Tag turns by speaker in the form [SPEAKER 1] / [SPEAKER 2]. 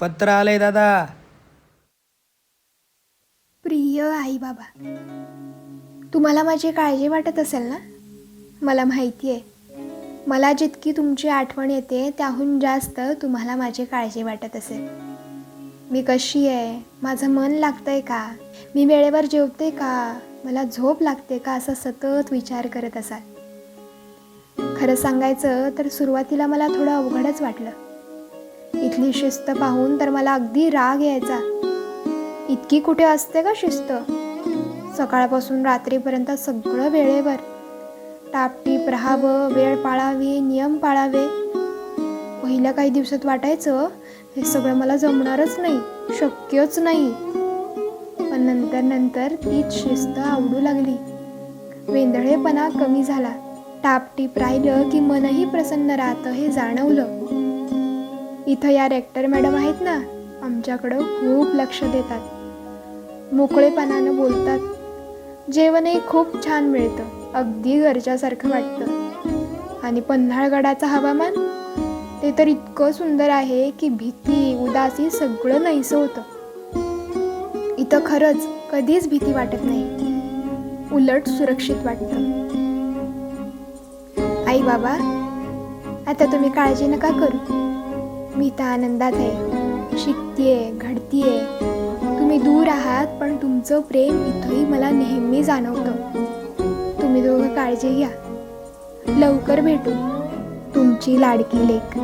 [SPEAKER 1] पत्र आलंय दादा.
[SPEAKER 2] प्रिय आई बाबा तुम्हाला माझी काळजी वाटत असेल ना? मला माहिती आहे. मला जितकी तुमची आठवण येते त्याहून जास्त तुम्हाला माझी काळजी वाटत असेल. मी कशी आहे? माझं मन लागतंय का? मी वेळेवर जेवते का? मला झोप लागते का? असा सतत विचार करत असाल. खरं सांगायचं तर सुरुवातीला मला थोडं अवघडच वाटलं. इथली शिस्त पाहून तर मला अगदी राग यायचा. इतकी कुठे असते का शिस्त? सकाळपासून रात्रीपर्यंत सगळं वेळेवर. टापटीप राहावं वेळ पाळावी नियम पाळावे. पहिल्या काही दिवसात वाटायचं हे सगळं मला जमणारच नाही शक्यच नाही. पण नंतर नंतर तीच शिस्त आवडू लागली. वेंदळेपणा कमी झाला. टापटीप राहिलं की मनही प्रसन्न राहतं हे जाणवलं. इथं या रेक्टर मॅडम आहेत ना आमच्याकडं खूप लक्ष देतात. मोकळेपणानं बोलतात. जेवणही खूप छान मिळतं अगदी घरच्यासारखं वाटतं. आणि पन्हाळगडाचं हवामान ते तर इतकं सुंदर आहे की भीती उदासी सगळं नाहीसं होतं. इथं खरंच कधीच भीती वाटत नाही. उलट सुरक्षित वाटतं. आई बाबा आता तुम्ही काळजी नका करू. मी तर आनंदात आहे. शिकतीये घडतीये. तुम्ही दूर आहात पण तुमचं प्रेम इथंही मला नेहमी जाणवतं. तुम्ही दोघं काळजी घ्या. लवकर भेटू. तुमची लाडकी लेख.